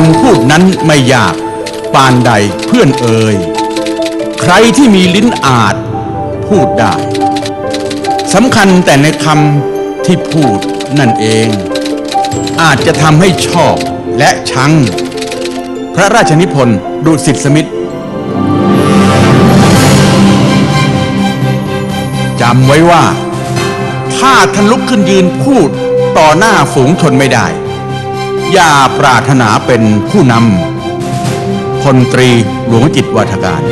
การพูดนั้นไม่ยาก ปานใดเพื่อนเอ่ย ใครที่มีลิ้นอาจ พูดได้สำคัญแต่ในคำที่พูดนั่นเอง อาจจะทำให้ชอบและชัง พระราชนิพนธ์ดุสิตสมิทธจำไว้ว่า ถ้าท่านลุกขึ้นยืนพูดต่อหน้าฝูงชนไม่ได้ อย่าปรารถนาเป็นผู้นำพลตรีหลวงจิตวัฒการ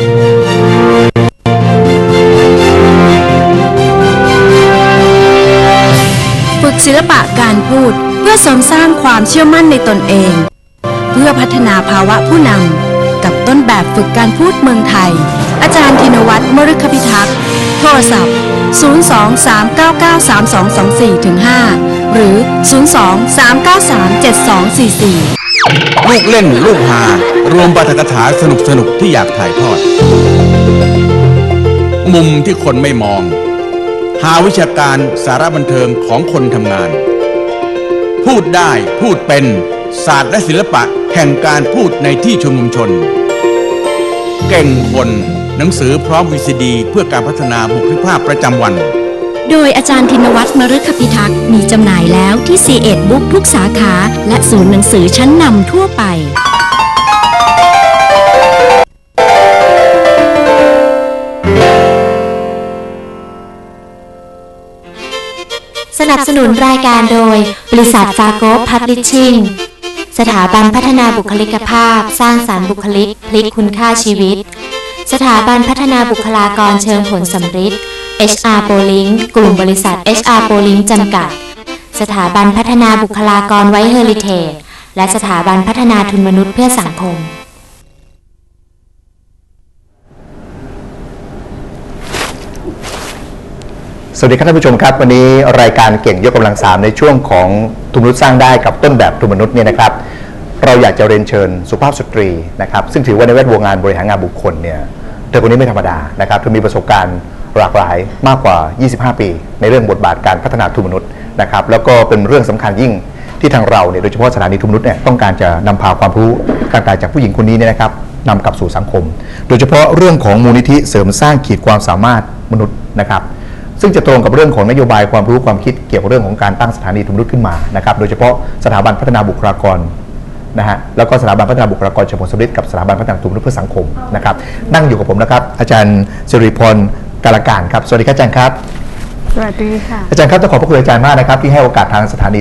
ฝึกศิลปะการพูดเพื่อเสริมสร้างความเชื่อมั่นในตนเอง เพื่อพัฒนาภาวะผู้นำกับต้นแบบฝึกการพูดเมืองไทย อาจารย์ธินวัฒน์มฤคพิทักษ์ โทรศัพท์ 023993224ถึง5หรือ 023937244 ลูกเล่นลูกหารวมปาฐกถาสนุกสนุกที่อยากถ่ายทอด มุมที่คนไม่มอง หาวิชาการสาระบันเทิงของคนทำงาน พูดได้พูดเป็นศาสตร์และศิลปะแห่งการพูดในที่ชุมนุมชน เก่งคน หนังสือพร้อมวีซีดีเพื่อการพัฒนาบุคลิกภาพประจำวัน โดยอาจารย์ธินวัฒน์มฤคพิทักษ์มีจำหน่ายแล้วที่ C1 บุ๊กทุกสาขา และศูนย์หนังสือชั้นนำทั่วไปสนับสนุนรายการโดย บริษัทฟาโกพับลิชชิ่ง สถาบันพัฒนาบุคลิกภาพ สร้างสารรค์บุคลิก พลิกคุณค่าชีวิต สถาบันพัฒนาบุคลากรเชิงผลสำฤทธิ์ HR p o l i n k กลุ่มบริษัท HR p o l i n k จำกัด สถาบันพัฒนาบุคลากรไว้เฮอริเทจและสถาบันพัฒนาทุนมนุษย์เพื่อสังคม สวัสดีครับท่านผู้ชมครับ วันนี้รายการเก่งยกกำลังสามในช่วงของทุนมนุษย์สร้างได้กับต้นแบบทุนมนุษย์เนี่ยนะครับ เราอยากจะเรียนเชิญสุภาพสตรีนะครับ ซึ่งถือว่าในแวดวงงานบริหารงานบุคคลเนี่ย เธอคนนี้ไม่ธรรมดานะครับเธอมีประสบการณ์หลากหลายมากกว่า 25 ปี ในเรื่องบทบาทการพัฒนาทุนมนุษย์นะครับแล้วก็เป็นเรื่องสำคัญยิ่งที่ทางเราเนี่ยโดยเฉพาะสถานีทุนมนุษย์เนี่ยต้องการจะนำพาความรู้ต่างๆจากผู้หญิงคนนี้เนี่ยนะครับนำกลับสู่สังคม โดยเฉพาะเรื่องของมูลนิธิเสริมสร้างขีดความสามารถมนุษย์นะครับซึ่งจะตรงกับเรื่องของนโยบายความรู้ความคิดเกี่ยวกับเรื่องของการตั้งสถานีทุนมนุษย์ขึ้นมานะครับโดยเฉพาะสถาบันพัฒนาบุคลากร นะฮะแล้วก็สถาบันพัฒนาบุคลากรเฉพาะสำเร็จกับสถาบันพัฒนาทุนมนุษย์เพื่อสังคมนะครับนั่งอยู่กับผมนะครับ อาจารย์สิริพรกาลการครับสวัสดีครับอาจารย์ครับ สวัสดีค่ะ อาจารย์ครับต้องขอบพระคุณอาจารย์มากนะครับ ที่ให้โอกาสทางสถานี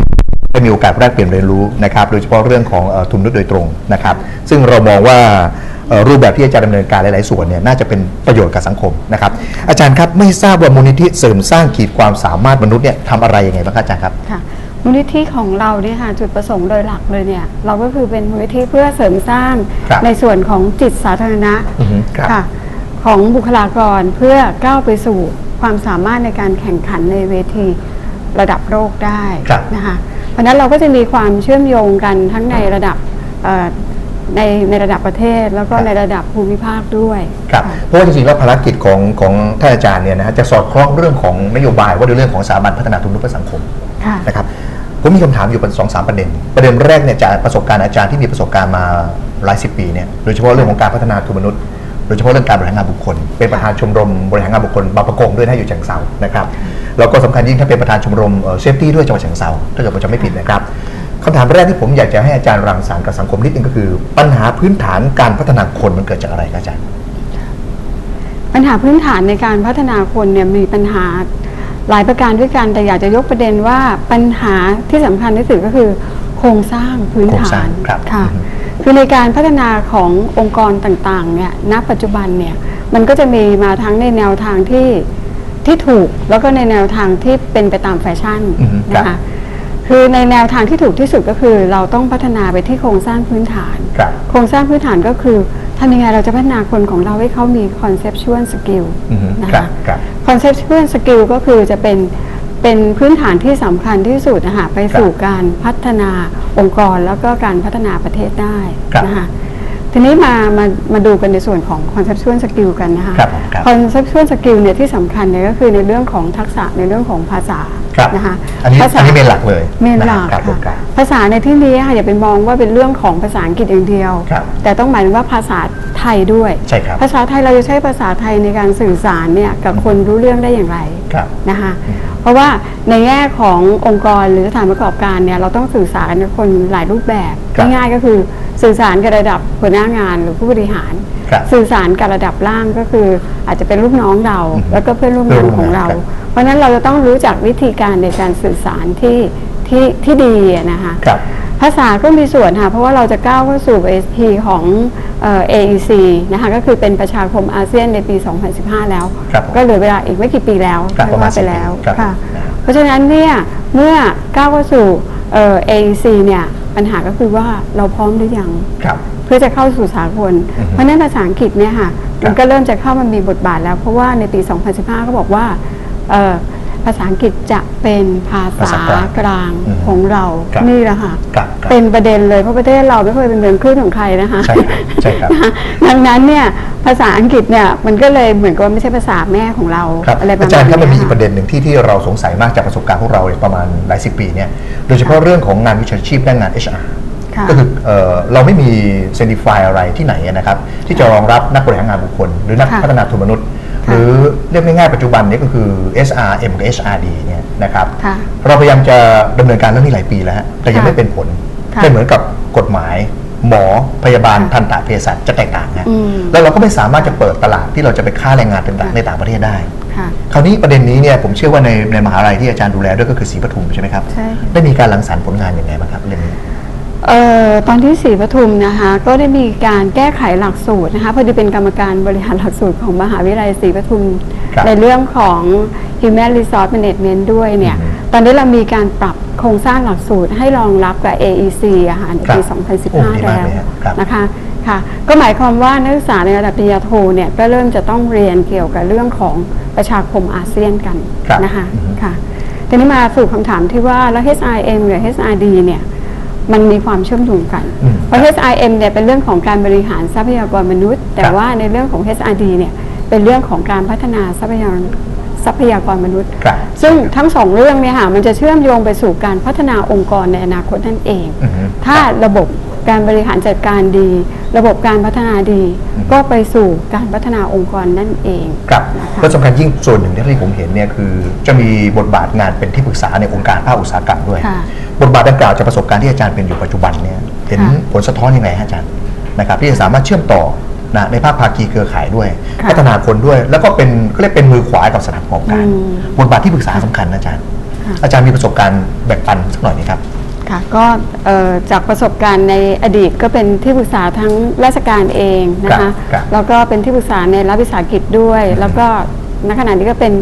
ได้มีโอกาสแลกเปลี่ยนเรียนรู้นะครับโดยเฉพาะเรื่องของเอ่อทุนนุษย์โดยตรงนะครับ ซึ่งเรามองว่าเอ่อรูปแบบที่อาจารย์ดำเนินการหลาย ๆ ส่วนเนี่ยน่าจะเป็นประโยชน์กับสังคมนะครับ อาจารย์ครับไม่ทราบว่ามูลนิธิเสริมสร้างขีดความสามารถมนุษย์เนี่ยทำอะไรยังไงบ้างครับอาจารย์ครับค่ะ มูลนิธิของเราเนี่ยค่ะจุดประสงค์โดยหลักเลยเนี่ยเราก็คือเป็นมูลนิธิเพื่อเสริมสร้างครับในส่วนของจิตสาธารณะอือฮึครับค่ะของบุคลากรเพื่อก้าวไปสู่ความสามารถในการแข่งขันในเวทีระดับโลกได้ครับ นะคะเพราะฉะนั้นเราก็จะมีความเชื่อมโยงกันทั้งในระดับเอ่อในในระดับประเทศแล้วก็ครับในระดับภูมิภาคด้วยครับค่ะเพราะว่าจริงๆแล้วภารกิจของของท่านอาจารย์เนี่ยนะฮะจะสอดคล้องเรื่องของนโยบายว่าด้วยเรื่องของสถาบันพัฒนาทุนนุษย์เพื่อสังคมค่ะ นะครับ ผมมีคำถามอยู่เป็นสองสามประเด็น ประเด็นแรกเนี่ยจากประสบการณ์อาจารย์ที่มีประสบการณ์มาหลายสิบปีเนี่ยโดยเฉพาะเรื่องของการพัฒนาทุนมนุษย์ โดยเฉพาะเรื่องการบริหารงานบุคคล เป็นประธานชมรมบริหารงานบุคคลบางประกงด้วยนะอยู่เชียงเซานะครับแล้วก็สำคัญยิ่งถ้าเป็นประธานชมรมเซฟตี้ด้วยจังหวัดเชียงเซาถ้าเกิดผมจำไม่ผิดนะครับคำถามแรกที่ผมอยากจะให้อาจารย์รังสรรค์กับสังคมนิดนึงก็คือ ปัญหาพื้นฐานการพัฒนาคนมันเกิดจากอะไรครับอาจารย์ ปัญหาพื้นฐานในการพัฒนาคนเนี่ยมีปัญหา หลายประการด้วยกันแต่อยากจะยกประเด็นว่าปัญหาที่สำคัญที่สุดก็คือ โครงสร้างพื้นโครงสฐาร้านงครับค่ะอือฮึคือในการพัฒนาขององค์กรต่างๆเนี่ยณปัจจุบันเนี่ยมันก็จะมีมาทั้งในแนวทางที่ที่ถูกแล้วก็ในแนวทางที่เป็นไปตามแฟชั่นอือฮึครับนะคะคือในแนวทางที่ถูกที่สุดก็คือ เราต้องพัฒนาไปที่โครงสร้างพื้นฐานครับโครงสร้างพื้นฐานก็คือทำยังไงเราจะพัฒนาคนของเราให้เขามี conceptual skill อือฮึนะครัคะบครับ conceptual skill ก็คือจะเป็นเป็นพื้นฐานที่สำคัญที่สุดนะคะไปสู่การพัฒนาองค์กรแล้วก็การพัฒนาประเทศได้ครับนะคะทีนี้มามามาดูกันในส่วนของ conceptual skill กันนะคะครับผมครับ conceptual skill เนี่ยที่สำคัญเนี่ยก็คือในเรื่องของทักษะในเรื่องของภาษา ครับนะคะอันนี้ภาษาอันนี้เมนหลักเลยเมนหลักนะครับผมครัค่ะบภาษาในที่นี้ค่ะอย่าไปมองว่าเป็นเรื่องของภาษาอังกฤษอย่างเดียว ครับ แต่ต้องหมายถึงว่าภาษาไทยด้วย ใช่ครับภาษาไทยเราจะใช้ภาษาไทยในการสื่อสารเนี่ยกับคนรู้เรื่องได้อย่างไรครับ นะคะเพราะว่าในแง่ขององค์กรหรือสถานประกอบการเนี่ยเราต้องสื่อสารกับคนหลายรูปแบบครับ ง่ายๆก็คือสื่อสารกับระดับหัวหน้างานหรือผู้บริหารครับสื่อสารกับระดับล่างก็คืออาจจะเป็นลูกน้องเรา อืมแล้วก็เพื่อนร่วมงานของเรา ครับเพราะฉะนั้นเราจะต้องรู้จักวิธีการในการสื่อสารที่ที่ที่ดีอะนะคะครับ ภาษาก็มีส่วนค่ะเพราะว่าเราจะก้าวเข้าสู่ SP ของเอ่อ AEC นะคะก็คือเป็นประชาคมอาเซียนในปี 2015 แล้ว ครับผมก็เหลือเวลาอีกไม่กี่ปีแล้วครับเรียกว่าไปแล้วประมาณ10ปีครับค่ะนะฮะเพราะฉะนั้นเนี่ยเมื่อก้าวเข้าสู่เอ่อ AEC เนี่ยปัญหาก็คือว่าเราพร้อมหรือยัง ครับ เพื่อจะเข้าสู่สากลอือฮึเพราะฉะนั้นภาษาอังกฤษเนี่ยค่ะครับมันก็เริ่มจะเข้ามามีบทบาทแล้ว เพราะว่าในปี 2015 ก็บอกว่าเอ่อภาษาอังกฤษจะเป็นภาภาษาษากลางกลางอือฮึของเราครับนี่แหละค่ะครับครับเป็นประเด็นเลยเพราะประเทศเราไม่เคยเป็นเมืองขึ้นของใครนะคะใช่ครับใช่ครับนะคะดังนั้นเนี่ยภาษาอังกฤษเนี่ยมันก็เลยเหมือนกับว่าไม่ใช่ภาษาแม่ของเราครับอะไรประมาณอาจารย์ครับมันมีเนี้อีกประเด็นหนึ่งที่ที่เราสงสัยมากจากประสบการณ์ของเราเนี่ยประมาณหลายสิบปีเนี่ยโดยเฉพาะเรื่องของงานวิชาชีพและงาน HR ค่ะ ก็คือเอ่อเราไม่มีเซนดิฟายอะไรที่ไหนนะครับที่จะรองรับนักบริหารงานบุคคล หรือนักค่ะพัฒนาทุนมนุษย์ค่ะหรือเรียกง่ายๆปัจจุบันนี้ก็คือ SRM กับ HRD เนี่ยนะครับค่ะเราพยายามจะดำเนินการเรื่องนี้หลายปีแล้วฮะแต่ยังค่ะไม่เป็นผลค่ะเป็นเหมือนกับกฎหมาย หมอพยาบาลค่ะทันตะเภสัชจะแตกต่างฮะอืม แล้วเราก็ไม่สามารถจะเปิดตลาดที่เราจะไปค้าแรงงานต่างๆในต่างประเทศได้ ค่ะ คราวนี้ประเด็นนี้เนี่ยผมเชื่อว่าในในมหาลัยที่อาจารย์ดูแลด้วยก็คือศรีปทุมใช่ไหมครับ ใช่ค่ะ ได้มีการรังสรรค์ผลงานอย่างไรบ้างครับเรื่องนี้ เอ่อตอนที่ศรีปทุมนะคะก็ได้มีการแก้ไขหลักสูตรนะคะพอดีเป็นกรรมการบริหารหลักสูตรของมหาวิทยาลัยศรีปทุมครับในเรื่องของ Human Resource Management ด้วยเนี่ยอือฮึตอนนี้เรามีการปรับโครงสร้างหลักสูตรให้รองรับกับ AEC อะค่ะในครับปีโอ้ดี2015มากแล้วเลยครับครับนะคะค่ะก็หมายความว่านักศึกษาในระดับปริญญาโทเนี่ยก็เริ่มจะต้องเรียนเกี่ยวกับเรื่องของประชาคมอาเซียนกันครับนะคะอือฮึค่ะทีนี้มาสู่คำถามที่ว่าแล้ว HRM หรือ HRD เนี่ย มันมีความเชื่อมโยงกันอืมเพราะ HRM เนี่ยเป็นเรื่องของการบริหารทรัพยากรมนุษย์ แต่ครับว่าในเรื่องของ HRD เนี่ยเป็นเรื่องของการพัฒนาทรัพยากรทรัพยากรมนุษย์ครับซึ่งทั้งสองเรื่องเนี่ยค่ะมันจะเชื่อมโยงไปสู่การพัฒนาองค์กรในอนาคตนั่นเองอือฮึถ้าระบบ การบริหารจัดการดี ระบบการพัฒนาดีอือฮึก็ไปสู่การพัฒนาองค์กรนั่นเองครับนะคะแล้วสำคัญยิ่งส่วนหนึ่งที่ผมเห็นเนี่ยคือ จะมีบทบาทงานเป็นที่ปรึกษาในองค์การภาคอุตสาหกรรมด้วยค่ะบทบาทดังกล่าวจากประสบการณ์ที่อาจารย์เป็นอยู่ปัจจุบันเนี่ยเห็นค่ะผลสะท้อนยังไงฮะอาจารย์นะครับที่จะสามารถเชื่อมต่อนะในภาคภาคีเครือข่ายด้วยค่ะพัฒนาคนด้วย แล้วก็เป็นก็เรียกเป็นมือขวากับสถานประกอบการอืมบทบาทที่ปรึกษาสำคัญนะอาจารย์ค่ะอาจารย์มีประสบการณ์แบ่งปันสักหน่อยไหมครับ ค่ะก็เอ่อจากประสบการณ์ในอดีตก็เป็นที่ปรึกษาทั้งราชการเองนะครัคะบครับ แล้วก็เป็นที่ปรึกษาในรัฐวิสาหกิจด้วย แล้วก็ณขณะนี้ก็เป็น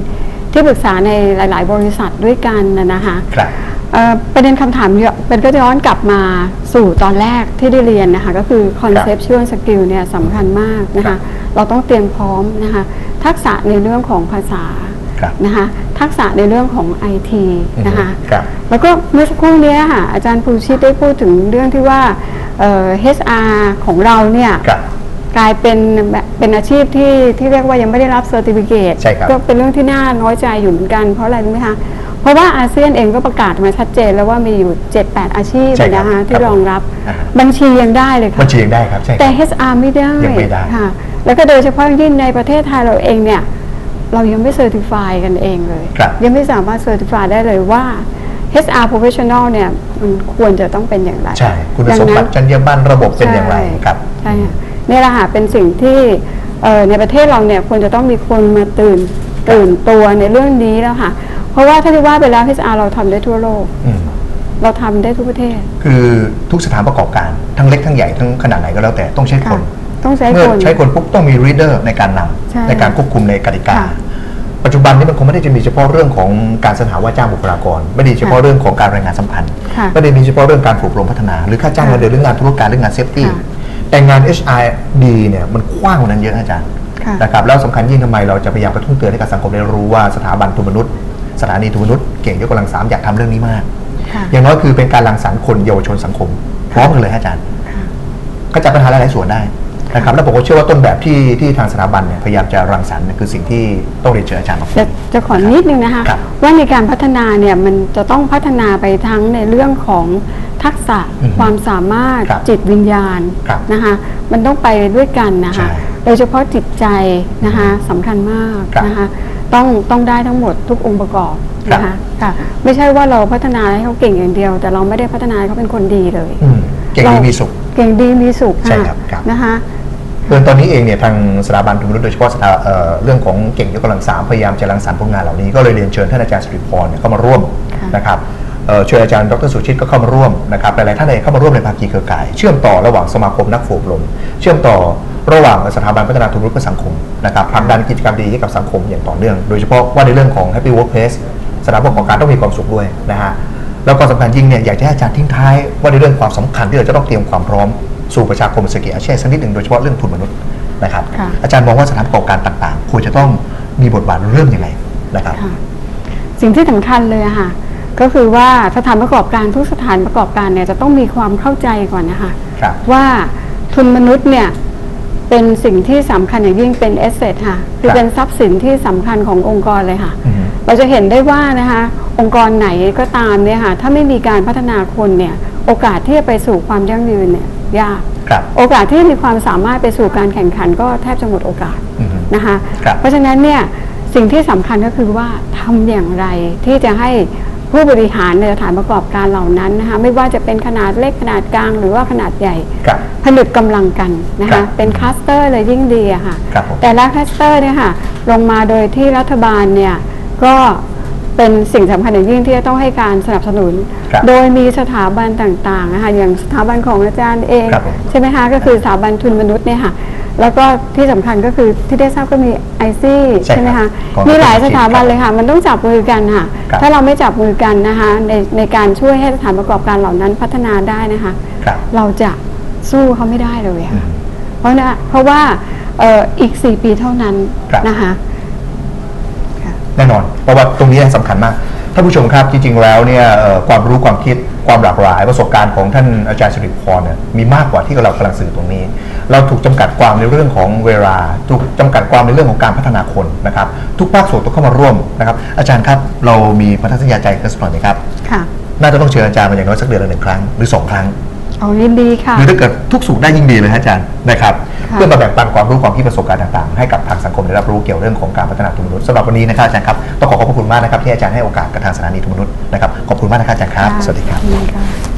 ที่ปรึกษาในหลาย ๆ บริษัทด้วยกันนะนะคะครับ เอ่อประเด็นคำถามเยอะเป็นก็ย้อนกลับมาสู่ตอนแรกที่ได้เรียนนะคะ ก็คือ conceptual skill เนี่ยสำคัญมากนะครัคะ บ เราต้องเตรียมพร้อมนะคะ ทักษะในเรื่องของภาษาครับ นะคะทักษะในเรื่องของ IT นะคะครับแล้วก็เมื่อสักครู่เนี้ยค่ะอาจารย์ปูชิตได้พูดถึงเรื่องที่ว่าเอ่อ HR ของเราเนี่ยครับกลายเป็นแบบเป็นอาชีพที่ที่เรียกว่ายังไม่ได้รับเซอร์ติฟิเคตใช่ครับก็เป็นเรื่องที่น่าน้อยใจอยู่เหมือนกันเพราะอะไรรู้ไหมคะเพราะว่าอาเซียนเองก็ประกาศมาชัดเจนแล้วว่ามีอยู่ 7-8 อาชีพใช่ครับนะคะคที่รับรองรับอ่าบัญชียังได้เลยค่ะบัญชียังได้ครับใช่คแต่รับ HR ไม่ได้ยังไม่ได้ค่ะแล้วก็โดยเฉพาะอย่างยิ่งในประเทศไทยเราเองเนี่ย เรายังไม่เซอร์ติฟายกันเองเลย ครับ ยังไม่สามารถเซอร์ติฟายได้เลยว่า HR professional เนี่ยมันควรจะต้องเป็นอย่างไรใช่ คุณดังสมนั้นบัติจรรยาบรรณระบบเป็นอย่างไรใช่ครับ ใช่ค่ะนี่แหละค่ะเป็นสิ่งที่เอ่อในประเทศเราเนี่ยควรจะต้องมีคนมาตื่นตื่นตัวในเรื่องนี้แล้วค่ะ เพราะว่าถ้าที่ว่าไปแล้ว HR เราทำได้ทั่วโลก อืม เราทำได้ทุกประเทศ คือทุกสถานประกอบการทั้งเล็กทั้งใหญ่ทั้งขนาดไหนก็แล้วแต่ต้องใช้คน ค่ะ ต้องใช้เมื่อคน ใช้คนปุ๊บต้องมี reader ในการนำใช่ในการควบคุมในกติกา ค่ะ ปัจจุบันนี้มันคงไม่ได้จะมีเฉพาะเรื่องของการสรรหาว่าจ้างบุคลากร ไม่ได้เฉพาะค่ะเรื่องของการรายงานสัมพันธ์ ค่ะ ไม่ได้มีเฉพาะเรื่องการฝึกอบรมพัฒนาหรือค่าจ้างค่ะเงินเดือนหรืองานธุรการหรืองานเซฟตี้ค่ะแต่งาน HRD เนี่ยมันกว้างกว่านั้นเยอะนะอาจารย์ค่ะนะครับแล้วสำคัญยิ่งทำไมเราจะพยายามกระตุ้นเตือนให้กับสังคมได้รู้ว่าสถาบันทุนมนุษย์ สถานีทุนมนุษย์เก่งยกกำลังสามอยากทำเรื่องนี้มาก ค่ะ อย่างน้อยคือเป็นการรังสรรค์คนเยาวชนสังคมพร้อมกันเลยฮะอาจารย์ค่ะก็จัดปัญหาหลายๆส่วนได้ นะครับแล้วผมก็เชื่อว่าต้นแบบที่ที่ทางสถาบันเนี่ยพยายามจะรังสรรค์เนี่ยคือสิ่งที่ต้องเรียนเชิญอาจารย์มาพูจะดจะขอนิดนึงนะคะ ครับว่าในการพัฒนาเนี่ยมันจะต้องพัฒนาไปทั้งในเรื่องของทักษะอืมความสามารถครับจิตวิญญาณครับนะคะมันต้องไปด้วยกันนะใช่คะโดยเฉพาะจิตใจนะคะสำคัญมากครับนะคะต้องต้องได้ทั้งหมดทุกองค์ประกอบนะครัคะบค่ะไม่ใช่ว่าเราพัฒนาให้เขาเก่งอย่างเดียว แต่เราไม่ได้พัฒนาให้เขาเป็นคนดีเลย อืมเก่งดีรามีสุข เก่งดีมีสุขใช่ครับครับ นะคะเพื่อนตอนนี้เองเนี่ยทางสถาบันทุนมนุษย์โดยเฉพาะสถาเอ่อเรื่องของเก่งยกกำลังสามพยายามจะรังสรรค์ผลงานเหล่านี้ก็เลยเรียนเชิญท่านอาจารย์สิริพรเนี่ยเข้ามาร่วมค่ะนะครับเอ่อเชิญอาจารย์ดรสุชิตก็เข้ามาร่วมนะครับหลายๆท่านเองเข้ามาร่วมในภาคีเครือข่าย เชื่อมต่อระหว่างสมาคมนักฝูกลม เชื่อมต่อระหว่างสถาบันพัฒนาทุนมนุษย์เพื่อสังคมนะครับผลักดันกิจกรรมดีให้กับสังคมอย่างต่อเนื่อง โดยเฉพาะว่าในเรื่องของ Happy Workplace สถานประกอบการต้องมีความสุขด้วยนะฮะ แล้วก็สำคัญยิ่งเนี่ยอยากจะให้อาจารย์ทิ้งท้ายว่าในเรื่องความสำคัญที่เราจะต้องเตรียมความพร้อมสู่ประชาคมเศรษฐกิจอาชีพสักนิดหนึ่งโดยเฉพาะเรื่องทุนมนุษย์นะครับค่ะอาจารย์มองว่าสถานประกอบการต่างๆ ควรจะต้องมีบทบาทเริ่มยังไงนะครับค่ะสิ่งที่สำคัญเลยอะค่ะก็คือว่าสถานประกอบการทุกสถานประกอบการเนี่ยจะต้องมีความเข้าใจก่อนนะคะครับว่าทุนมนุษย์เนี่ยเป็นสิ่งที่สำคัญอย่างยิ่งเป็นเอสเซทค่ะคือครับเป็นทรัพย์สินที่สำคัญขององค์กรเลยค่ะอือฮึ เราจะเห็นได้ว่านะคะองค์กรไหนก็ตามเนี่ยค่ะถ้าไม่มีการพัฒนาคนเนี่ยโอกาสที่จะไปสู่ความยั่งยืนเนี่ยยากครับโอกาสที่มีความสามารถไปสู่การแข่งขันก็แทบจะหมดโอกาสอือฮึนะคะครับเพราะฉะนั้นเนี่ยสิ่งที่สำคัญก็คือว่าทำอย่างไรที่จะให้ผู้บริหารในสถานประกอบการเหล่านั้นนะคะไม่ว่าจะเป็นขนาดเล็กขนาดกลางหรือว่าขนาดใหญ่ครับผนึกกำลังกันนะครัคะบเป็นคลัสเตอร์เลยยิ่งดีอะค่ะครับผมแต่ละคลัสเตอร์เนี่ยค่ะลงมาโดยที่รัฐบาลเนี่ย ก็เป็นสิ่งสำคัญอย่างยิ่งที่จะต้องให้การสนับสนุน ครับโดยมีสถาบันต่างๆนะคะอย่างสถาบันของอาจารย์เอง ครับผม ใช่ไหมคะก็คือสถาบันทุนมนุษย์เนี่ยค่ะ แล้วก็ที่สำคัญก็คือที่ได้ทราบก็มีไอซี่ใช่ใช่ไหมครัคะบของมีหลายอาจารย์สถาบันครับเลยค่ะ มันต้องจับมือกันค่ะ ครับ ถ้าเราไม่จับมือกันนะคะในในการช่วยให้สถานประกอบการเหล่านั้นพัฒนาได้นะคะ ครับ เราจะสู้เขาไม่ได้เลยอืค่ะมเพราะนะเพราะว่าเอ่ออีก 4 ปีเท่านั้นครับนะคะค่ะ แน่นอนเพราะว่าตรงนี้สำคัญมากท่านผู้ชมครับจริงๆแล้วเนี่ยเอ่อความรู้ความคิดความหลากหลาย ประสบการณ์ของท่านอาจารย์สิริพรเนี่ยมีมากกว่าที่เรากำลังสื่อตรงนี้ เราถูกจำกัดความในเรื่องของเวลาถูกจำกัดความในเรื่องของการพัฒนาคนนะครับ ทุกภาคส่วนต้องเข้ามาร่วมนะครับ อาจารย์ครับเรามีพันธสัญญาใจกันสักหน่อยไหมครับค่ะน่าจะต้องเชิญอาจารย์มาอย่างน้อยสักเดือนละหนึ่งครั้งหรือสองครั้ง เอายินดีค่ะ หรือถ้าเกิดทุกสุขได้ยิ่งดีเลยฮะอาจารย์นะครับค่ะ เพื่อมาแบ่งปันความรู้ความคิดประสบการณ์ต่างๆ ให้กับทางสังคมได้รับรู้เกี่ยวเรื่องของการพัฒนาทุนมนุษย์สำหรับวันนี้นะครับอาจารย์ครับต้องขอขอบพระคุณมากนะครับที่อาจารย์ให้โอกาสกับทางสถานีทุนมนุษย์นะครับขอบคุณมากนะครับอาจารย์ครับค่ะสวัสดีครับขอณค่ะ